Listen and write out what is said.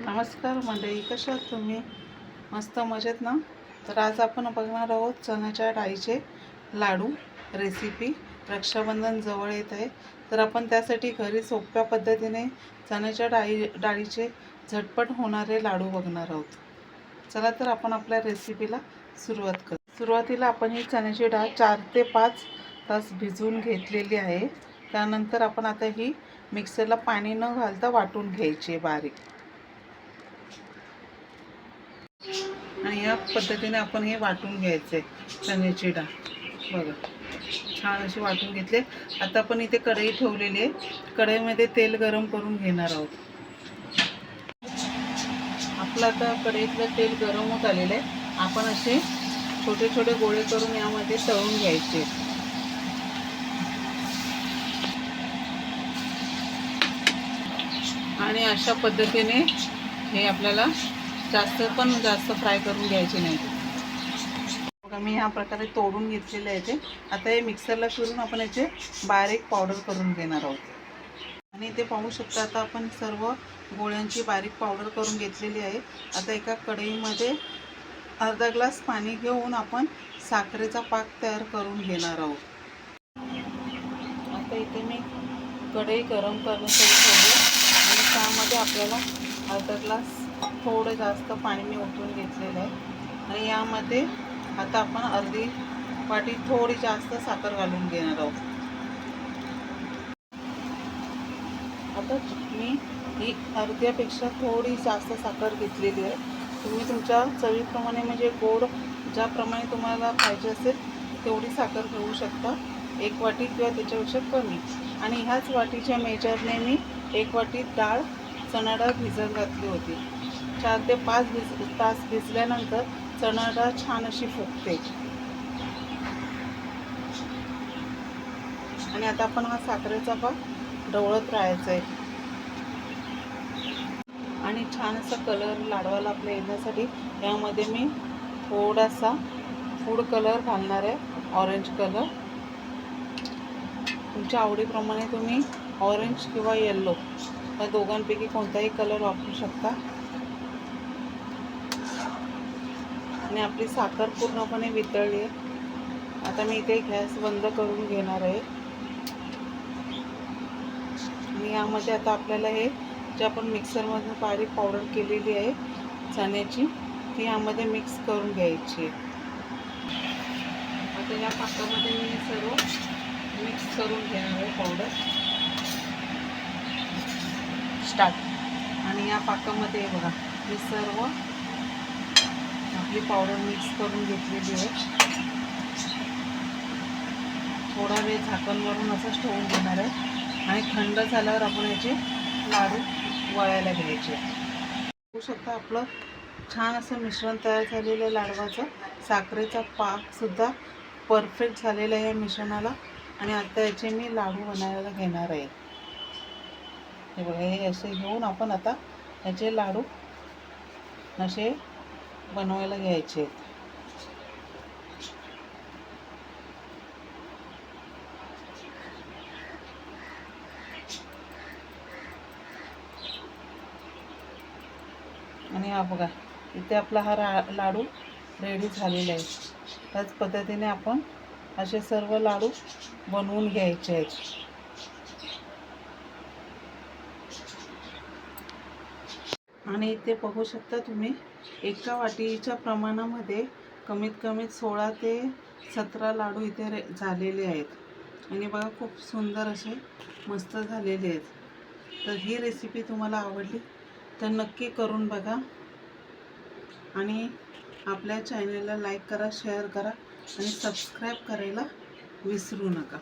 नमस्कार मंडळी कशा आहात तुम्ही? मस्त मजेत ना? तर आज आपण बघणार आहोत चण्याच्या डाळीचे लाडू रेसिपी रक्षाबंधन जवळ येत आहे. तर आपण त्यासाठी घरी सोप्या पद्धतीने चण्याच्या डाळी डाळीचे झटपट होणारे लाडू बघणार आहोत. चला तर आपण आपल्या रेसिपीला सुरुवात करू. सुरुवातीला आपण ही चण्याची डाळ चार ते पाच तास भिजवून घेतलेली आहे. त्यानंतर आपण आता ही मिक्सरला पाणी न घालता वाटून घ्यायची आहे बारीक. आणि या पद्धतीने आपण हे वाटून घ्यायचे चण्याची डाळ. बघा छान अशी वाटून घेतले. आता आपण इथे कढई ठेवलेली आहे. कढईमध्ये तेल गरम करून घेणार आहोत. आपलं आता कढईतलं तेल गरम होत आलेलं आहे. आपण असे छोटे छोटे गोळे करून यामध्ये तळून घ्यायचे. आणि अशा पद्धतीने हे आपल्याला जास्त पण जास्त फ्राय करून घ्यायचे नाही. बघा मी ह्या प्रकारे तोडून घेतलेले आहे ते. आता हे मिक्सरला फिरून आपण याचे बारीक पावडर करून घेणार आहोत. आणि ते पाहू शकता आता आपण सर्व गोळ्यांची बारीक पावडर करून घेतलेली आहे. आता एका कढईमध्ये अर्धा ग्लास पाणी घेऊन आपण साखरेचा पाक तयार करून घेणार आहोत. आता इथे मी कढई गरम करण्यासाठी ठेवली आणि त्यामध्ये आपल्याला अर्धा ग्लास थोडं जास्त पाणी मी ओतून घेतलेलं आहे. आणि यामध्ये आता आपण अर्धी वाटी थोडी जास्त साखर घालून घेणार आहोत. आता मी ही अर्ध्यापेक्षा थोडी जास्त साखर घेतलेली आहे. तुम्ही तुमच्या चवीप्रमाणे म्हणजे गोड ज्याप्रमाणे तुम्हाला पाहिजे असेल तेवढी साखर घेऊ शकता. एक वाटी किंवा त्याच्यापेक्षा कमी. आणि ह्याच वाटीच्या मेजरने मी एक वाटी डाळ चणा डाळ भिजत घातली होती. चार ते पाच भिज तास भिजल्यानंतर चणा डाळ छान अशी फुगते. आणि आता आपण हा साखरेचा भाग ढवळत राहायचा आहे. आणि छान असा कलर लाडवाला आपल्या येण्यासाठी यामध्ये मी थोडासा फूड कलर घालणार आहे ऑरेंज कलर. तुमच्या आवडीप्रमाणे तुम्ही ऑरेंज किंवा येल्लो या दोघांपैकी कोणताही कलर वापरू शकता. आणि आपली साखर पूर्णपणे वितळली आहे. आता मी इथे गॅस बंद करून घेणार आहे. आणि यामध्ये आता आपल्याला हे जे आपण मिक्सरमधून पारी पावडर केलेली आहे चण्याची ती यामध्ये मिक्स करून घ्यायची आता या पाकामध्ये मी सर्व मिक्स करून घेणार आहे पावडर. स्टार्ट. आणि या पाकामध्ये बघा मी सर्व आपली पावडर मिक्स करून घेतलेली आहे. थोडा वेळ झाकणवरून असंच ठेवून घेणार आहे. आणि थंड झाल्यावर आपण याचे लाडू वळायला घ्यायचे. बघू शकता आपलं छान असं मिश्रण तयार झालेलं आहे लाडवाचं. साखरेचा पाकसुद्धा परफेक्ट झालेला आहे या मिश्रणाला. आणि आता याचे मी लाडू बनायला घेणार आहे. हे बघा हे असे घेऊन आपण आता याचे लाडू असे बनवायला घ्यायचे. आहेत आणि हा बघा इथे आपला हा रा लाडू रेडी झालेला आहे. त्याच पद्धतीने आपण असे सर्व लाडू बनवून घ्यायचे आहेत. आणि इथे बघू शकता तुम्ही एका वाटीच्या प्रमाणामध्ये कमीत कमी सोळा ते सतरा लाडू इथे रे झालेले आहेत. आणि बघा खूप सुंदर असे मस्त झालेले आहेत. तर ही रेसिपी तुम्हाला आवडली तर नक्की करून बघा. आणि आपल्या चॅनलला लाईक करा शेअर करा आणि सबस्क्राईब करायला विसरू नका.